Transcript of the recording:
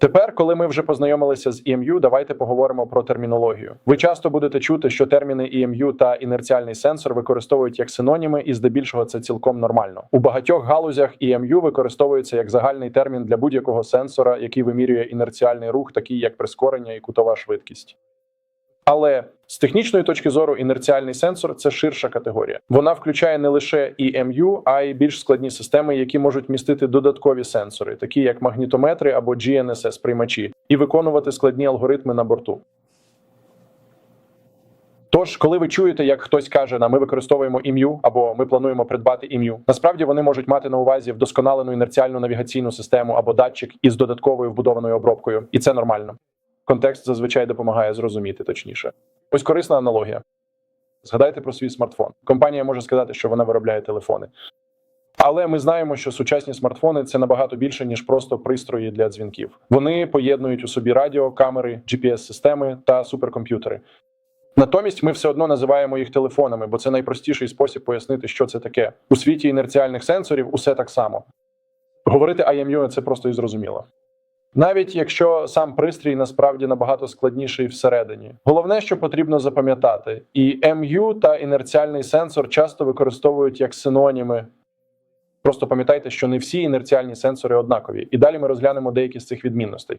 Тепер, коли ми вже познайомилися з EMU, давайте поговоримо про термінологію. Ви часто будете чути, що терміни EMU та інерціальний сенсор використовують як синоніми, і здебільшого це цілком нормально. У багатьох галузях EMU використовується як загальний термін для будь-якого сенсора, який вимірює інерціальний рух, такий як прискорення і кутова швидкість. Але з технічної точки зору інерціальний сенсор це ширша категорія. Вона включає не лише EMU, а й більш складні системи, які можуть містити додаткові сенсори, такі як магнітометри або GNSS приймачі, і виконувати складні алгоритми на борту. Тож, коли ви чуєте, як хтось каже, на ми використовуємо ім'ю або ми плануємо придбати ім'ю, насправді вони можуть мати на увазі вдосконалену інерціальну навігаційну систему або датчик із додатковою вбудованою обробкою, і це нормально. Контекст зазвичай допомагає зрозуміти точніше. Ось корисна аналогія. Згадайте про свій смартфон. Компанія може сказати, що вона виробляє телефони. Але ми знаємо, що сучасні смартфони це набагато більше, ніж просто пристрої для дзвінків. Вони поєднують у собі радіо, камери, GPS-системи та суперкомп'ютери. Натомість ми все одно називаємо їх телефонами, бо це найпростіший спосіб пояснити, що це таке. У світі інерціальних сенсорів усе так само. Говорити IMU – це просто і зрозуміло. Навіть якщо сам пристрій насправді набагато складніший всередині. Головне, що потрібно запам'ятати, і MU та інерціальний сенсор часто використовують як синоніми. Просто пам'ятайте, що не всі інерціальні сенсори однакові, і далі ми розглянемо деякі з цих відмінностей.